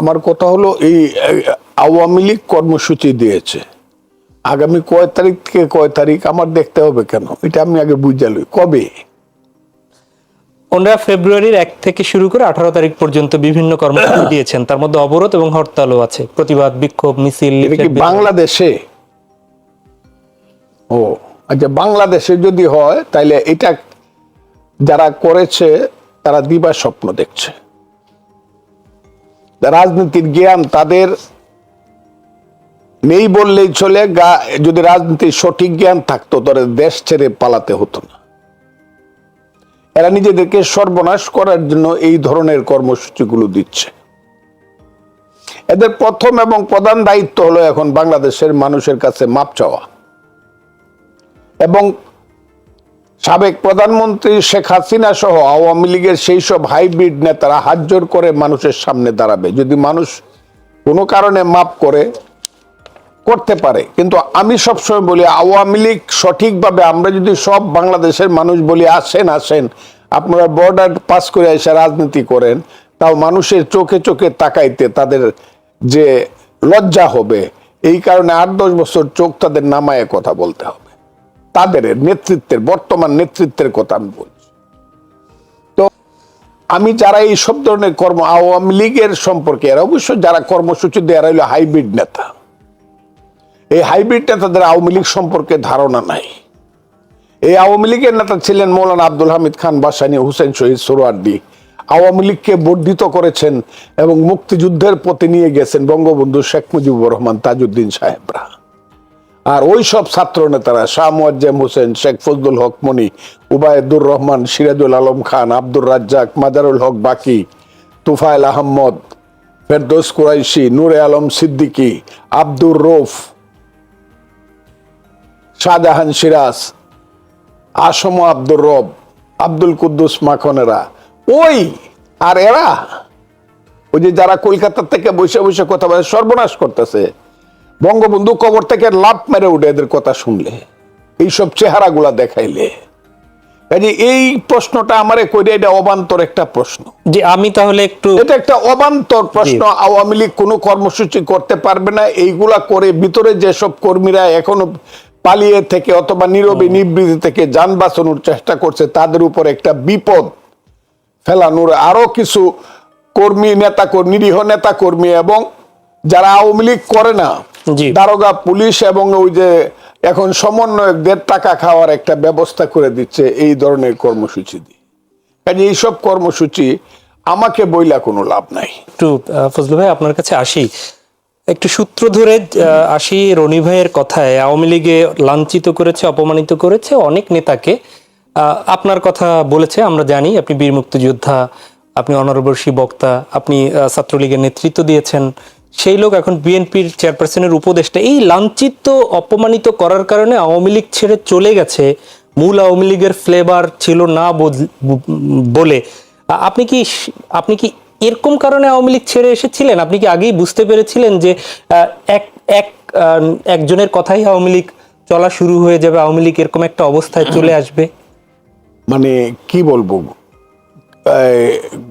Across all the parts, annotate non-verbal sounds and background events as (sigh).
আমার কথা হলো এই আওয়ামী লীগ কর্মসূচি দিয়েছে। আগামী কয় তারিখ থেকে কয় তারিখ আমার দেখতে হবে কেন? এটা আমি আগে বুঝে লই। কবে? ওনারা ফেব্রুয়ারির এক থেকে শুরু করে আঠারো তারিখ পর্যন্ত বিভিন্ন কর্মসূচি দিয়েছেন। তার মধ্যে অবরোধ এবং হরতালও আছে। প্রতিবাদ বিক্ষোভ মিছিল বাংলাদেশে? ও আচ্ছা বাংলাদেশে যদি হয় তাহলে এটা যারা করেছে তারা দিবার স্বপ্ন দেখছে। রাজনীতির জ্ঞান তাদের নেই বললেই চলে, গা, যদি রাজনীতির সঠিক জ্ঞান থাকতো, তাহলে দেশ ছেড়ে পালাতে হতো না। এরা নিজেদেরকে সর্বনাশ করার জন্য এই ধরনের কর্মসূচিগুলো দিচ্ছে। এদের প্রথম এবং প্রধান দায়িত্ব হলো এখন বাংলাদেশের মানুষের কাছে মাপ চাওয়া। এবং সাবেক প্রধানমন্ত্রী শেখ হাসিনা সহ আওয়ামী লীগের সেই সব হাইব্রিড নেতারা হাত জোর করে মানুষের সামনে দাঁড়াবে। যদি মানুষ কোনো কারণে মাপ করে, করতে পারে। কিন্তু আমি সবসময় বলি, আওয়ামী লীগ সঠিকভাবে আমরা যদি সব বাংলাদেশের মানুষ বলি, আসেন আসেন, আপনারা বর্ডার পাস করে এসে রাজনীতি করেন, তাও মানুষের চোখে চোখে তাকাইতে তাদের যে লজ্জা হবে, এই কারণে আট দশ বছর চোখ তাদের নামায় কথা বলতে হবে। তাদের নেতৃত্বের, বর্তমান নেতৃত্বের কথা আমি বলছি। তো আমি যারা এই সব ধরনের কর্ম, আওয়ামী লীগের সম্পর্কে, এরা অবশ্য যারা কর্মসূচি দেয় এরা হলো হাইব্রিড নেতা। এই হাইব্রিড নেতাদের আওয়ামী লীগ সম্পর্কে ধারণা নাই। এই আওয়ামী লীগের নেতা ছিলেন মৌলানা আব্দুল হামিদ খান, বাসানি, হুসেন শহীদ সোরওয়ার্দি আওয়ামী লীগকে বর্ধিত করেছেন এবং মুক্তিযুদ্ধের পথে নিয়ে গেছেন বঙ্গবন্ধু শেখ মুজিবুর রহমান তাজউদ্দিন সাহেবরা। আর ওই সব ছাত্র নেতারা, শাহ মুয়াজ্জেম হোসেন, শেখ ফজলুল হক মনি উবায়দুর রহমান, সিরাজুল আলম খান, আব্দুর রাজ্জাক মাজারুল হক, বাকি তুফাইল আহমদ ফেরদৌস কুরাইশি, নূরে আলম সিদ্দিকী, আব্দুর রৌফ, শাহজাহান সিরাজ, আসম আব্দুর রব, আব্দুল কুদ্দুস মাখনেরা। ওই আর এরা, ওই যে যারা কলকাতা থেকে বসে বসে কথা বলে, সর্বনাশ করতেছে। বঙ্গবন্ধু কবর থেকে লাভ মেরে উঠে এদের কথা শুনলে এইসব চেহারাগুলা দেখাইলে। কাজে এই প্রশ্নটা আমারে কইরে এটা অবান্তর একটা প্রশ্ন। যে আমি তাহলে একটু এটা একটা অবান্তর প্রশ্ন। আওয়ামী লীগ কোনো কর্মসূচি করতে পারবে না। এইগুলা করে ভিতরে যেসব কর্মীরা এখনও পালিয়ে থেকে অথবা নীরবে নিবৃত্তি থেকে যান বাঁচানোর চেষ্টা করছে তাদের উপর একটা বিপদ ফেলানোর আরও কিছু কর্মী নেতা কর্মী নিরীহ নেতা কর্মী এবং যারা আওয়ামী লীগ করে না। দারোগা পুলিশ এবং ওই যে এখন সমন্বয়কদের টাকা খাওয়ার একটা ব্যবস্থা করে দিচ্ছে এই ধরনের কর্মসূচি দিয়ে। কাজে এইসব কর্মসূচি আমাকে বইলা কোনো লাভ নাই। একটু ফজলু ভাই আপনার কাছে আসি। একটু সূত্র ধরে আসি রনি ভাইয়ের কথায় আওয়ামী লীগে লাঞ্ছিত করেছে অপমানিত করেছে অনেক নেতাকে। আহ, আপনার কথা বলেছে আমরা জানি আপনি বীর মুক্তিযোদ্ধা আপনি অনারবর্ষী বক্তা আপনি ছাত্রলীগের নেতৃত্ব দিয়েছেন। সেই লোক এখন বিএনপির চেয়ারপারসনের উপদেষ্টা। এই লাঞ্ছিত, অপমানিত করার কারণে আওয়ামী লীগ ছেড়ে চলে গেছে। মূল আওয়ামী লীগের ফ্লেভার ছিল না বলে। আপনি কি আপনি কি এরকম কারণে আওয়ামী লীগ ছেড়ে এসেছিলেন? আপনি কি আগেই বুঝতে পেরেছিলেন যে এক এক একজনের কথাই আওয়ামী লীগ চলা শুরু হয়ে যাবে? আওয়ামী লীগ এরকম একটা অবস্থায় চলে আসবে? মানে কি বলব?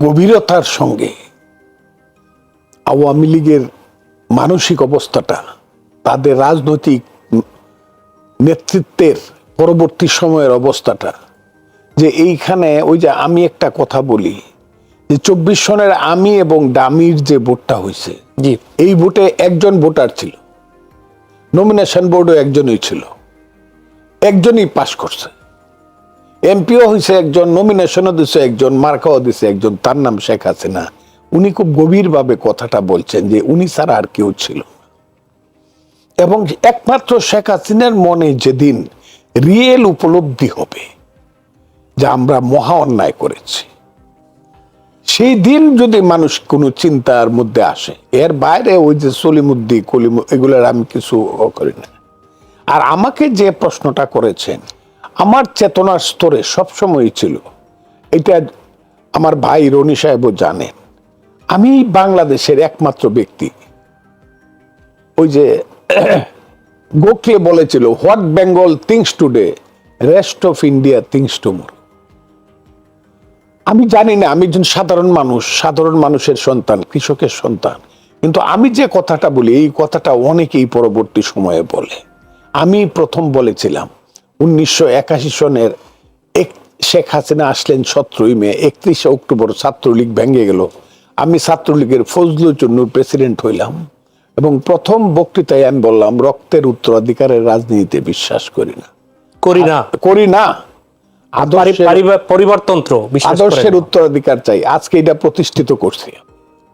গভীরতার সঙ্গে আওয়ামী লীগের মানসিক অবস্থাটা তাদের রাজনৈতিক নেতৃত্বের পরবর্তী সময়ের অবস্থাটা যে এইখানে ওই যে আমি একটা কথা বলি যে চব্বিশ সনের আমি এবং ডামির যে ভোটটা হয়েছে জি। এই ভোটে একজন ভোটার ছিল। নমিনেশন বোর্ডও একজনই ছিল। একজনই পাশ করছে। এমপিও হয়েছে একজন নমিনেশনও দিছে একজন মার্কাও দিছে একজন তার নাম শেখ হাসিনা। উনি খুব গভীরভাবে কথাটা বলছেন যে উনি ছাড়া আর কেউ ছিল। এবং একমাত্র শেখ হাসিনার মনে যেদিন রিয়েল উপলব্ধি হবে, যে আমরা মহা অন্যায় করেছি, সেই দিন যদি মানুষ কোনো চিন্তার মধ্যে আসে, এর বাইরে ওই যে সলিমুদ্দি কলিম, এগুলোর আমি কিছু করি না। আর আমাকে যে প্রশ্নটা করেছেন, আমার চেতনার স্তরে সবসময় ছিল, এটা আমার ভাই রনি সাহেবও জানেন আমি বাংলাদেশের একমাত্র ব্যক্তি। ওই যে (clears throat) গোখলে বলেছিল what Bengal thinks today rest of India thinks tomorrow আমি জানি না, আমি একজন সাধারণ মানুষ, সাধারণ মানুষের সন্তান, কৃষকের সন্তান। কিন্তু আমি যে কথাটা বলি, এই কথাটা অনেকেই পরবর্তী সময়ে বলে। আমি প্রথম বলেছিলাম, উনিশশো একাশি সনের এক শেখ হাসিনা আসলেন সতেরোই মে, একত্রিশে অক্টোবর ছাত্রলীগ ভেঙে গেল। আমি ছাত্রলীগের ফজলুর জন্য প্রেসিডেন্ট হইলাম এবং প্রথম বক্তৃতায় আমি বললাম রক্তের উত্তরাধিকারের রাজনীতিতে বিশ্বাস করি না। করি না। করি না। পরিবারতন্ত্র আদর্শের উত্তরাধিকার চাই। আজকে এটা প্রতিষ্ঠিত করছি।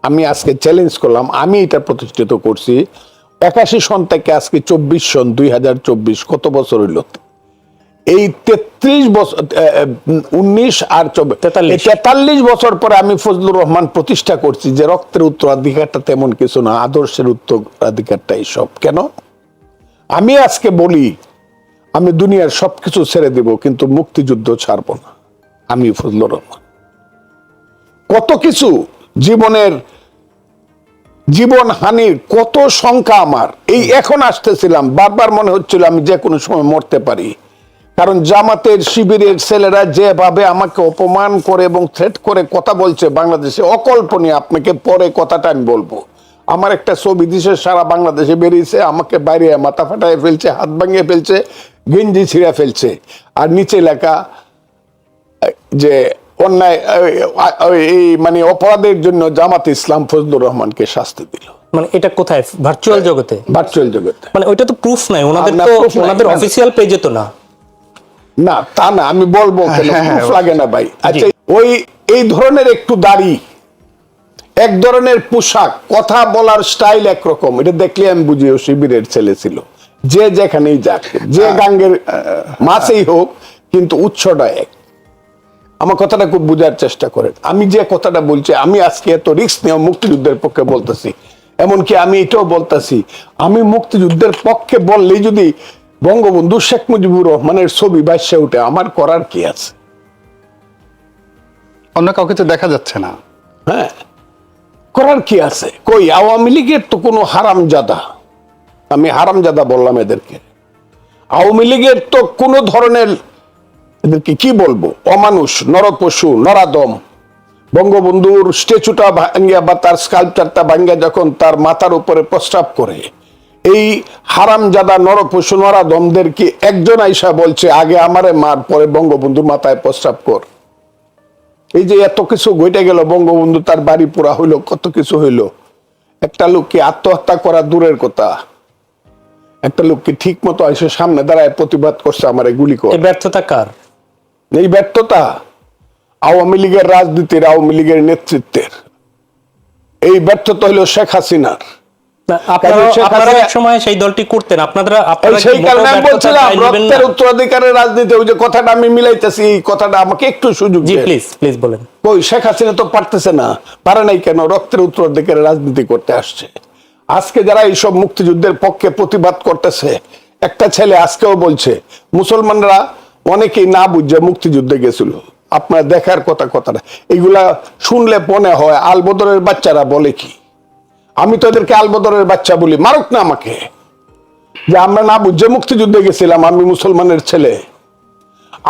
আমি আজকে চ্যালেঞ্জ করলাম আমি এটা প্রতিষ্ঠিত করছি। একাশি সন থেকে আজকে চব্বিশ সন দুই হাজার চব্বিশ কত বছর হইল? এই তেত্রিশ বছর উনিশ আর চব্বিশ তেতাল্লিশ। বছর পরে আমি ফজলুর রহমান প্রতিষ্ঠা করছি যে রক্তের উত্তরাধিকারটা তেমন কিছু না আদর্শের উত্তরাধিকারটা সব। কেন? আমি আজকে বলি আমি দুনিয়ার সবকিছু ছেড়ে দেব কিন্তু মুক্তিযুদ্ধ ছাড়বো না। আমি ফজলুর রহমান। কত কিছু জীবনের জীবন হানির কত শঙ্কা আমার এই এখন আসতেছিলাম বারবার মনে হচ্ছিল আমি যে কোনো সময় মরতে পারি। কারণ জামাতের শিবিরের ছেলেরা যেভাবে আমাকে অপমান করে এবং থ্রেট করে কথা বলছে বাংলাদেশে অকল্পনীয়। আপনাকে পরে কথাটা আমি বলব। আমার একটা ছবি দিছে সারা বাংলাদেশে বেরিয়েছে আমাকে বাইরে মাথা ফাটায় ফেলছে হাত ভাঙিয়ে ফেলছে গেঞ্জি ছিঁড়ে ফেলছে। আর নিচে লেখা যে অন্যায় এই মানে অপরাধের জন্য জামাত ইসলাম ফজলুর রহমানকে শাস্তি দিল। মানে এটা কোথায়? ভার্চুয়াল জগতে? ভার্চুয়াল জগতে। মানে ওইটা তো প্রুফ নাই ওনাদের তো ওনাদের অফিসিয়াল পেজে তো না। না তা না আমি বলব কেন? proof লাগে না ভাই। আচ্ছা ওই এই ধরনের একটু দাড়ি এক ধরনের পোশাক কথা বলার স্টাইল একরকম এটা দেখলে আমি বুঝি ও শিবিরের ছেলে ছিল। যে যেখানেই যাক যে গাঙ্গের মাছেই হোক কিন্তু উৎসটা এক। আমার কথাটা খুব বোঝার চেষ্টা করেন। আমি যে কথাটা বলছি আমি আজকে এত রিক্স নিয়ে মুক্তিযুদ্ধের পক্ষে বলতেছি। এমনকি আমি এটাও বলতেছি আমি মুক্তিযুদ্ধের পক্ষে বললেই যদি বঙ্গবন্ধু শেখ মুজিবুর রহমানের ছবি বাসে উঠে আমার করার কি আছে? অন্য কাউকে তো দেখা যাচ্ছে না। হ্যাঁ করার কি আছে? কই আওয়ামী লীগের তো কোনো হারামজাদা। আমি হারামজাদা বললাম এদেরকে। আওয়ামী লীগের তো কোনো ধরনের এদেরকে কি বলব? অমানুষ নরপশু নরাদম। বঙ্গবন্ধুর স্ট্যাচুটা ভাঙ্গিয়া বা তার স্কাল্পচারটা ভাঙ্গিয়া যখন তার মাথার উপরে প্রস্রাব করে এই হারামজাদা নরপশু নরাদমদের কি একজন আইসা বলছে আগে আমারে মার পরে বঙ্গবন্ধুর মাথায় প্রস্রাব কর এই যে এত কিছু ঘটে গেল বঙ্গবন্ধু তার বাড়ি পোড়া হইল কত কিছু হইল। একটা লোককে আত্মহত্যা করা দূরের কথা? একটা লোককে ঠিক মতো এসে সামনে দাঁড়ায় প্রতিবাদ করছে আমার গুলি করে এই ব্যর্থতা কার? এই ব্যর্থতা আওয়ামী লীগের রাজনীতির আওয়ামী লীগের নেতৃত্বের। এই ব্যর্থতা হইল শেখ হাসিনার। আপনারা কাজে শেখ আপনারা হাসিনা- এক সময় সেই দলটি করতেন। আপনারা আপনারা সেই কারণে আমি বলছিলাম চাই নেবেন না? রক্তের উত্তরাধিকারের রাজনীতি ওই যে কথাটা আমি মিলাইতেছি এই কথাটা আমাকে একটু সুযোগ জি প্লিজ প্লিজ বলেন। ওই শেখ হাসিনা তো পারতেছে না পারে নাই কেন? রক্তের উত্তরাধিকারের রাজনীতি করতে আসছে। আজকে যারা এইসব মুক্তিযুদ্ধের পক্ষে প্রতিবাদ করতেছে একটা ছেলে আজকেও বলছে মুসলমানরা অনেকেই না বুঝে মুক্তিযুদ্ধে গেছিল। আপনার দেখার কথা কথাটা। এগুলা শুনলে মনে হয় আলবদরের বাচ্চারা বলে কি? আমি তো এদেরকে আলবদরের বাচ্চা বলি, মারুক না আমাকে। যে আমরা না বুঝে মুক্তিযুদ্ধে গেছিলাম, আমি মুসলমানের ছেলে।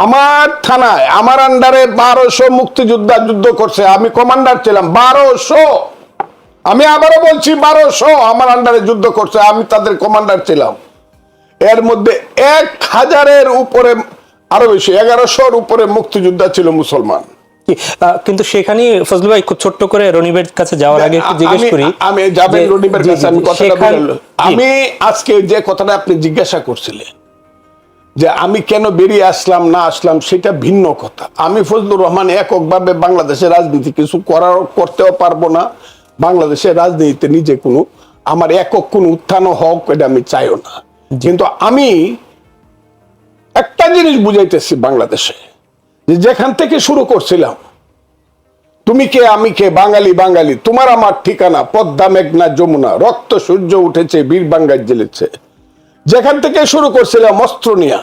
আমার থানায়, আমার আন্ডারে বারোশো মুক্তিযোদ্ধা যুদ্ধ করছে, আমি কমান্ডার ছিলাম, বারোশো। আমি আবারও বলছি বারোশো আমার আন্ডারে যুদ্ধ করছে, আমি তাদের কমান্ডার ছিলাম। এর মধ্যে এক হাজারের উপরে, আরও বেশি, এগারোশোর উপরে মুক্তিযোদ্ধা ছিল মুসলমান। কিন্তু সেখানে ফজলু ভাই খুব ছোট্ট করে রনিবের কাছে যাওয়ার আগে একটু জিজ্ঞেস করি আমি যাবেন রনিবের কাছে আমি কথাটা বললাম আমি আজকে যে কথাটা আপনি জিজ্ঞাসা করছিলেন যে আমি কেন বেরিয়ে আসলাম না আসলাম সেটা ভিন্ন কথা। আমি ফজলুর রহমান এককভাবে বাংলাদেশের রাজনীতি কিছু করার করতেও পারব না। বাংলাদেশের রাজনীতিতে নিজে কোনো আমার একক কোনো উত্থান হোক এটা আমি চাইও না। কিন্তু আমি একটা জিনিস বুঝাইতেছি বাংলাদেশে। যে যেখান থেকে শুরু করছিলাম, তুমি কে, আমি কে, বাঙালি বাঙালি, তোমার আমার ঠিকানা, পদ্মা, মেঘনা, যমুনা, রক্ত, সূর্য উঠেছে, বীর বাঙ্গায় জ্বেলেছে। যেখান থেকে শুরু করছিলাম অস্ত্র নিয়া,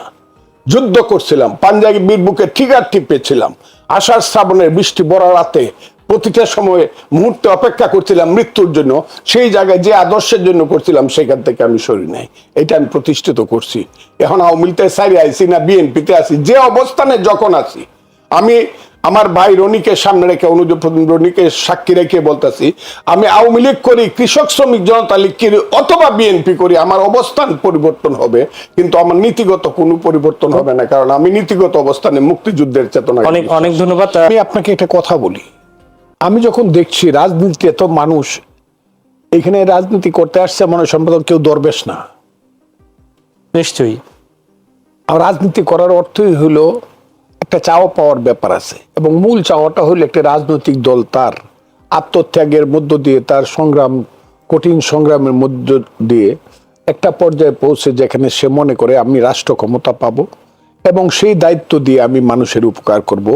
যুদ্ধ করছিলাম, পাঞ্জাবি বীর বুকে ঠিকার টিপেছিলাম আষাঢ় শ্রাবণের বৃষ্টি বড় রাতে প্রতিটা সময়ে মুহূর্তে অপেক্ষা করছিলাম মৃত্যুর জন্য, সেই জায়গায় যে আদর্শের জন্য করছিলাম, সেখান থেকে আমি সরি নাই। এটা আমি প্রতিষ্ঠিত করছি। এখন আওয়ামী লীগের সাইডে আইসি না, বিএনপিতে আছি, যে অবস্থানে যখন আছি আমি আমার ভাই রনিকে সামনে রেখে অনুযোগ রনিকে সাক্ষী রেখে বলতেছি আমি আওয়ামী লীগ করি কৃষক শ্রমিক জনতা লীগ করি অথবা বিএনপি করি আমার অবস্থান পরিবর্তন হবে কিন্তু আমার নীতিগত কোনো পরিবর্তন হবে না কারণ আমি নীতিগত অবস্থানে মুক্তিযুদ্ধের চেতনা অনেক অনেক ধন্যবাদ আমি আপনাকে একটা কথা বলি। আমি যখন দেখছি রাজনীতিতে এত মানুষ এখানে রাজনীতি করতে আসছে মনে সম্পাদক কেউ দরবেশ না। নিশ্চয়ই। আর রাজনীতি করার অর্থই হলো একটা চাওয়া পাওয়ার ব্যাপার আছে এবং মূল চাওয়াটা হলো একটা রাজনৈতিক দল তার আত্মত্যাগের মধ্য দিয়ে, তার সংগ্রাম, কঠিন সংগ্রামের মধ্য দিয়ে একটা পর্যায়ে পৌঁছে যেখানে সে মনে করে আমি রাষ্ট্র ক্ষমতা পাবো এবং সেই দায়িত্ব দিয়ে আমি মানুষের উপকার করব।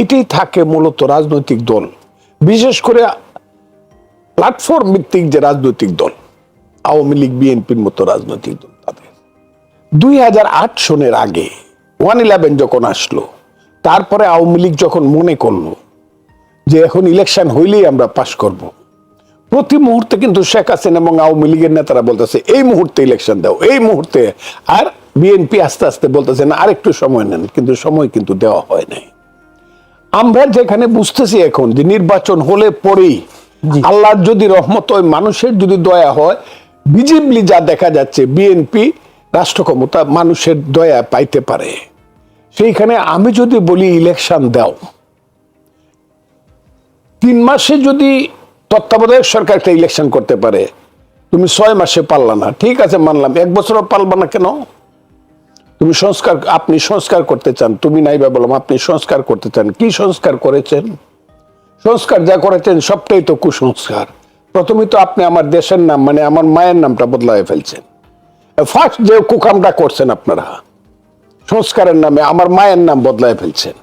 এটাই থাকে মূলত রাজনৈতিক দল। বিশেষ করে প্ল্যাটফর্ম ভিত্তিক যে রাজনৈতিক দল, আওয়ামী লীগ, বিএনপির মতো রাজনৈতিক দল তাদের। দুই হাজার আট সনের আগে ওয়ান ইলেভেন যখন আসলো তারপরে আওয়ামী লীগ যখন মনে করল যে এখন ইলেকশন হইলেই আমরা পাশ করব। প্রতি মুহূর্তে কিন্তু শেখ হাসিনা এবং আওয়ামী লীগের নেতারা বলতেছে এই মুহূর্তে ইলেকশন দাও এই মুহূর্তে। আর বিএনপি আস্তে আস্তে বলতেছে না আরেকটু সময় নেন। কিন্তু সময় কিন্তু দেওয়া হয় নাই। আমরা যেখানে বুঝতেছি এখন যে নির্বাচন হলে পরেই আল্লাহর যদি রহমত হয় মানুষের যদি দয়া হয় ভিজিবলি যা দেখা যাচ্ছে বিএনপি রাষ্ট্র ক্ষমতা মানুষের দয়া পাইতে পারে। সেইখানে আমি যদি বলি ইলেকশন দাও, তিন মাসে যদি তত্ত্বাবধায়ক সরকার একটা ইলেকশন করতে পারে, তুমি ছয় মাসে পারলা না। ঠিক আছে, মানলাম। এক বছরও পারবা না কেন? তুমি সংস্কার, আপনি সংস্কার করতে চান। তুমি নাই বা বললাম আপনি সংস্কার করতে চান। কি সংস্কার করেছেন? সংস্কার যা করেছেন, সবটাই তো কুসংস্কার। প্রথমে তো আপনি আমার দেশের নাম মানে আমার মায়ের নামটা বদলায় ফেলছেন। ফার্স্ট যে কুকামটা করছেন আপনারা সংস্কারের নামে আমার মায়ের নাম বদলায় ফেলছেন।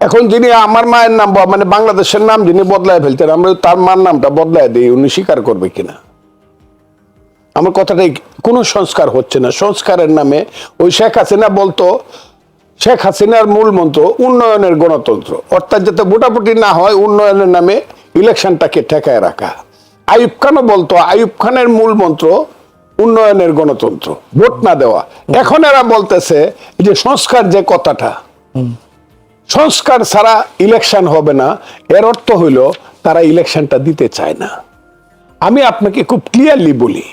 এখন যিনি আমার মায়ের নাম মানে বাংলাদেশের নাম যিনি বদলায় ফেলছেন, আমরা তার মার নামটা বদলায় দিই, উনি স্বীকার করবে কিনা? আমার কথাটাই কোনো সংস্কার হচ্ছে না। সংস্কারের নামে ওই শেখ হাসিনা বলতো, শেখ হাসিনার মূল মন্ত্র উন্নয়নের গণতন্ত্র। অর্থাৎ যাতে ভোটাভুটি না হয়, উন্নয়নের নামে ইলেকশনটাকে ঠেকায় রাখা। আইব খানও বলতো আইব খানের মূল মন্ত্র উন্নয়নের গণতন্ত্র, ভোট না দেওয়া। এখন এরা বলতেছে যে সংস্কার যে কথাটা, সংস্কার ছাড়া ইলেকশন হবে না। এর অর্থ হইল তারা ইলেকশনটা দিতে চায় না। আমি আপনাকে খুব ক্লিয়ারলি বলি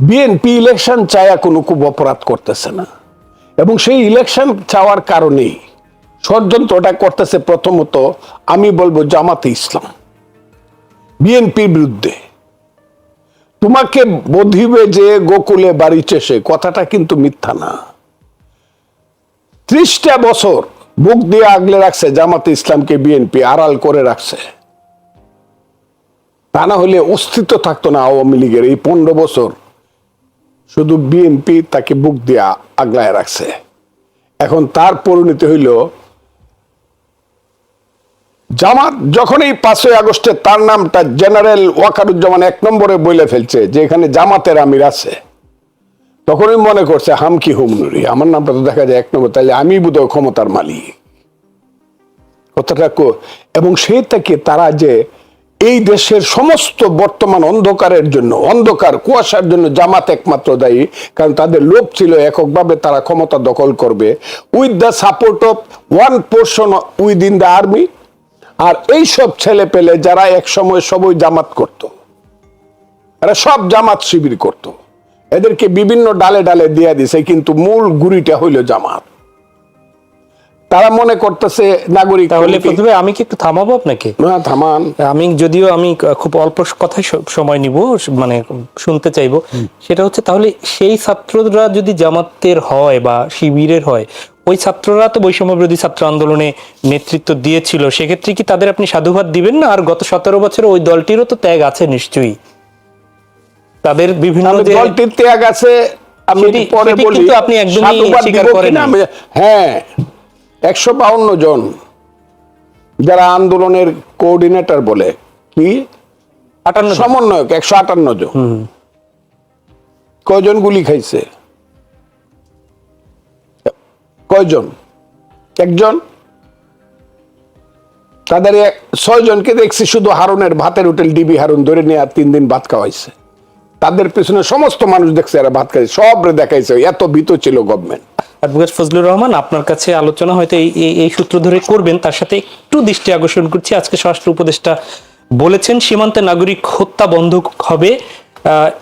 বিএনপি ইলেকশন চায়া কোনো খুব অপরাধ করতেছে না। এবং সেই ইলেকশন চাওয়ার কারণেই ষড়যন্ত্রটা করতেছে প্রথমত আমি বলব জামাতে ইসলাম। বিএনপির বিরুদ্ধে। তোমাকে বধিবে যে গোকুলে বাড়ি চেষে, কথাটা কিন্তু মিথ্যা না। ত্রিশটা বছর বুক দিয়ে আগলে রাখছে, জামাতে ইসলামকে বিএনপি আড়াল করে রাখছে। তা না হলে অস্তিত্ব থাকতো না আওয়ামী লীগের। এই পনেরো বছর শুধু বিএনপি তাকে বুক দিয়ে আগলায় রাখছে। এখন তার পরিণতি হইল জামাত যখন এই পাঁচই আগস্টে তার নামটা জেনারেল ওয়াকারুজ্জামান এক নম্বরে বলে ফেলছে যে এখানে জামাতের আমির আছে, তখনই মনে করছে, হাম হামকি হুমনুরি আমার নামটা তো দেখা যায় এক নম্বর তাহলে আমি বোধহয় ক্ষমতার মালিক। কথাটা কো- এবং সেই থেকে তারা যে এই দেশের সমস্ত বর্তমান অন্ধকারের জন্য, অন্ধকার কুয়াশার জন্য জামাত একমাত্র দায়ী, কারণ তাদের লোভ ছিল এককভাবে তারা ক্ষমতা দখল করবে। With the support of one portion with in the army আর এই সব ছেলে পেলে যারা এক সময় সবই জামাত করত এরা সব জামাত শিবির করত এদেরকে বিভিন্ন ডালে ডালে দিয়ে দিছে কিন্তু মূল গুড়িটা হইল জামাত। তারা মনে করতেছে নাগরিক তাহলে প্রথমে আমি কি একটু থামাবো আপনাকে? না থামান। আমি যদিও আমি খুব অল্প কথায় সময় নিব মানে শুনতে চাইব। সেটা হচ্ছে তাহলে সেই ছাত্ররা যদি জামাতের হয় বা শিবিরের হয় ওই ছাত্ররা তো বৈষম্য বিরোধী ছাত্র আন্দোলনে নেতৃত্ব দিয়েছিল। সেক্ষেত্রে কি তাদের আপনি সাধুবাদ দিবেন না? আর গত সতেরো বছরে ওই দলটিরও তো ত্যাগ আছে নিশ্চয়ই। তাদের বিভিন্ন দলটির ত্যাগ আছে আমি পরে বলি কিন্তু আপনি একদমই স্বীকার। আমি- হ্যাঁ একশো বাউন্ন জন যারা আন্দোলনের কোঅর্ডিনেটর বলে কি? আটান্ন সমন্বয়ক একশো আটান্ন জন। কয়জন গুলি খাইছে? কয়জন? একজন? তাদের ছয়জনকে দেখছি শুধু হারুনের ভাতের হোটেল ডিবি হারুন ধরে নিয়ে আর তিন দিন ভাত খাওয়াইছে। তাদের পিছনে সমস্ত মানুষ দেখছে এরা ভাত খাইছে সব দেখাইছে, এত ভীত ছিল গভর্নমেন্ট অ্যাডভোকেট ফজলুর রহমান, আপনার কাছে আলোচনা হয়তো এই এই- সূত্র ধরে করবেন, তার সাথে একটু দৃষ্টি আকর্ষণ করছি। আজকে স্বরাষ্ট্র উপদেষ্টা বলেছেন, সীমান্তে নাগরিক হত্যা বন্ধ হবে।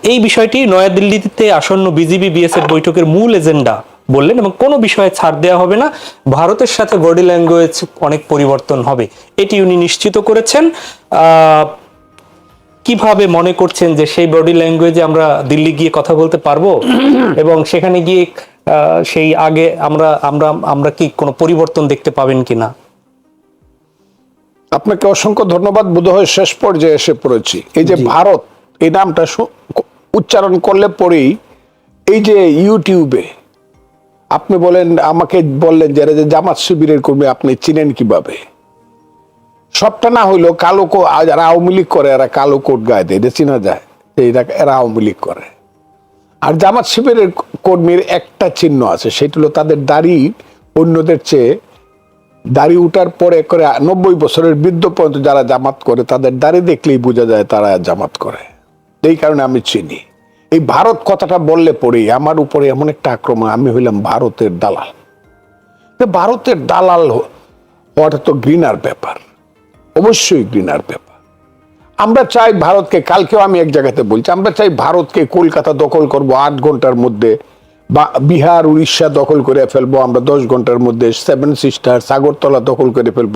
এই বিষয়টি নয়াদিল্লিতে আসন্ন বিজিবি বিএসএফ বৈঠকের মূল এজেন্ডা। বললেন এবং কোনো বিষয়ে ছাড় দেওয়া হবে না। ভারতের সাথে বডি ল্যাঙ্গুয়েজ অনেক পরিবর্তন হবে। এটি উনি নিশ্চিত করেছেন। আহ, কীভাবে মনে করছেন যে সেই বডি ল্যাঙ্গুয়েজে আমরা দিল্লি গিয়ে কথা বলতে পারব? (clears throat) এবং সেখানে গিয়ে আহ, সেই আগে আমরা আমরা আমরা কি কোনো পরিবর্তন দেখতে পাবেন কিনা? আপনাকে অসংখ্য ধন্যবাদ। বোধহয় শেষ পর্যায়ে এসে পড়েছি। এই যে ভারত এই নামটা উচ্চারণ করলে পরেই এই যে ইউটিউবে আপনি বলেন, আমাকে বললেন যে এরা যে জামাত শিবিরের কর্মী আপনি চিনেন কীভাবে? সবটা না হইল কালো কো- যারা আওয়ামী লীগ করে, এরা কালো কোট গায়ে দেয়। এটা চিনা যায় এরা এরা আওয়ামী লীগ করে। আর জামাত শিবিরের কর্মীর একটা চিহ্ন আছে, সেটা হলো তাদের দাড়ি অন্যদের চেয়ে দাড়ি উঠার পরে করে নব্বই বছরের বৃদ্ধ পর্যন্ত যারা জামাত করে, তাদের দাড়ি দেখলেই বোঝা যায় তারা জামাত করে। এই কারণে আমি চিনি। এই ভারত কথাটা বললে পরেই আমার উপরে এমন একটা আক্রমণ, আমি হইলাম ভারতের দালাল। ভারতের দালাল হওয়াটা তো ঘৃণার ব্যাপার, অবশ্যই ঘৃণার ব্যাপার। আমরা চাই ভারতকে, কালকেও আমি এক জায়গাতে বলছি, আমরা চাই ভারতকে কলকাতা দখল করব আট ঘণ্টার মধ্যে, বা বিহার, উড়িষ্যা দখল করে ফেলব, আমরা দশ ঘণ্টার মধ্যে সেভেন সিস্টার সাগরতলা দখল করে ফেলব।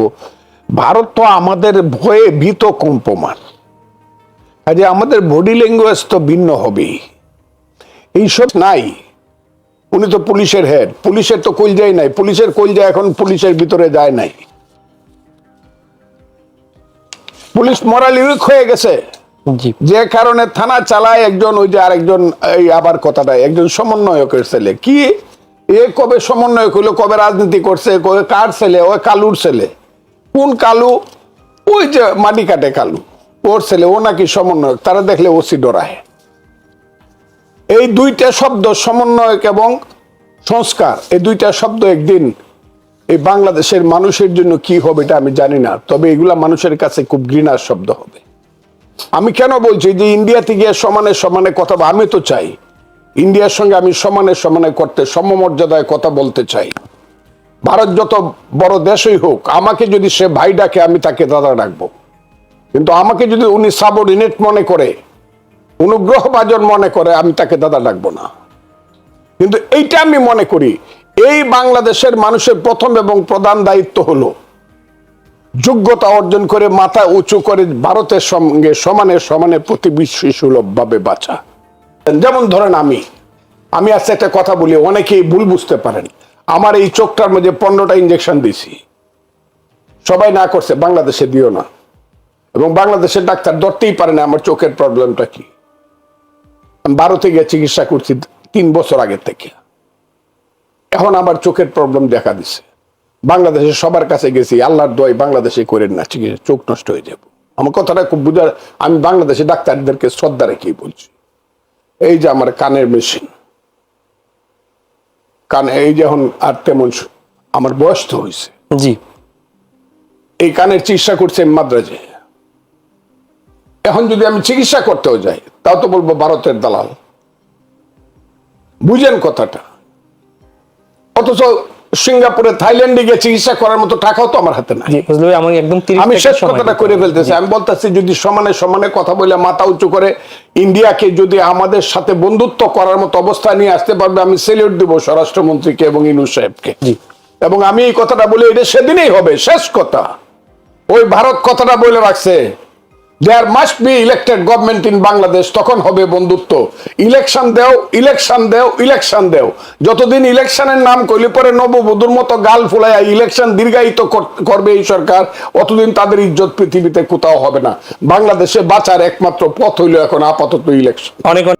ভারত তো আমাদের ভয়ে ভীত কম্পমান। কাজে আমাদের বডি ল্যাঙ্গুয়েজ তো ভিন্ন হবেই। এইসব নাই। উনি তো পুলিশের হেড পুলিশের তো কলজাই নাই। পুলিশের কলজা এখন পুলিশের ভিতরে যায় নাই। পুলিশ মরালি উইক হয়ে গেছে। যে কারণে থানা চালায় একজন ওই যে আরেকজন এই আবার কথাটা একজন সমন্বয়কের ছেলে। কি? এ কবে সমন্বয়ক হইল কবে রাজনীতি করছে কবে কার ছেলে ওই কালুর ছেলে। কোন কালু? ওই যে মাটি কাটে কালু। ওর ছেলে, ও নাকি সমন্বয়ক, তারা দেখলে ওসি ডরায়। এই দুইটা শব্দ সমন্বয়ক এবং সংস্কার, এই দুইটা শব্দ একদিন এই বাংলাদেশের মানুষের জন্য কি হবে এটা আমি জানি না, তবে এগুলা মানুষের কাছে খুব ঘৃণার শব্দ হবে। আমি কেন বলছি যে ইন্ডিয়াতে গিয়ে সমানে সমানে কথা আমি তো চাই, ইন্ডিয়ার সঙ্গে আমি সমানে সমানে করতে, সমমর্যাদায় কথা বলতে চাই। ভারত যত বড় দেশই হোক, আমাকে যদি সে ভাই ডাকে, আমি তাকে দাদা ডাকবো। কিন্তু আমাকে যদি উনি সাবঅর্ডিনেট মনে করে, অনুগ্রহভাজন মনে করে, আমি তাকে দাদা ডাকবো না। কিন্তু এইটা আমি মনে করি, এই বাংলাদেশের মানুষের প্রথম এবং প্রধান দায়িত্ব হলো যোগ্যতা অর্জন করে মাথা উঁচু করে ভারতের সঙ্গে সমানে সমানে প্রতিবেশী সুলভ ভাবে বাঁচা। যেমন ধরেন আমি আমি আজকে একটা কথা বলি, অনেকেই ভুল বুঝতে পারেন। আমার এই চোখটার মধ্যে পনেরোটা ইঞ্জেকশন দিছি সবাই না করছে, বাংলাদেশে দিও না। এবং বাংলাদেশের ডাক্তার ধরতেই পারে না আমার চোখের প্রবলেমটা কি। আমি ভারতে গিয়ে চিকিৎসা করছি তিন বছর আগের থেকে। এখন আমার চোখের প্রবলেম দেখা দিছে। বাংলাদেশে সবার কাছে গেছি আল্লাহর দোয়াই বাংলাদেশে করেন না চিকিৎসা চোখ নষ্ট হয়ে যাব। আমার কথাটা খুব বুঝা আমি বাংলাদেশে ডাক্তারদেরকে শ্রদ্ধা রেখেই বলছি। এই যে আমার কানের মেশিন কান এই যে এখন আর তেমন আমার বয়স তো হয়েছে জি। এই কানের চিকিৎসা করছে মাদ্রাজে। এখন যদি আমি চিকিৎসা করতেও যাই তাও তো বলব ভারতের দালাল। বুঝেন কথাটা। অথচ সিঙ্গাপুরে থাইল্যান্ডে গিয়ে চিকিৎসা করার মতো টাকাও তো আমার হাতে নাই। একদম আমি শেষ কথাটা করে ফেলতেছি। আমি বলতেছি যদি সমানে সমানে কথা বলে মাথা উঁচু করে ইন্ডিয়াকে যদি আমাদের সাথে বন্ধুত্ব করার মতো অবস্থা নিয়ে আসতে পারবে আমি সেলিউট দিব স্বরাষ্ট্রমন্ত্রীকে এবং ইনু সাহেবকে। এবং আমি এই কথাটা বলি এটা সেদিনই হবে শেষ কথা। ওই ভারত কথাটা বলে রাখছে। There must be elected government in Bangladesh তখন হবে বন্ধুত্ব। ইলেকশন দেও ইলেকশন দেও ইলেকশন দেও। যতদিন ইলেকশনের নাম কইলে পরে নববধূর মতো গাল ফুলাইয়া ইলেকশন দীর্ঘায়িত কর- করবে এই সরকার, অতদিন তাদের ইজ্জত পৃথিবীতে কোথাও হবে না। বাংলাদেশে বাঁচার একমাত্র পথ হইল এখন আপাতত ইলেকশন অনেক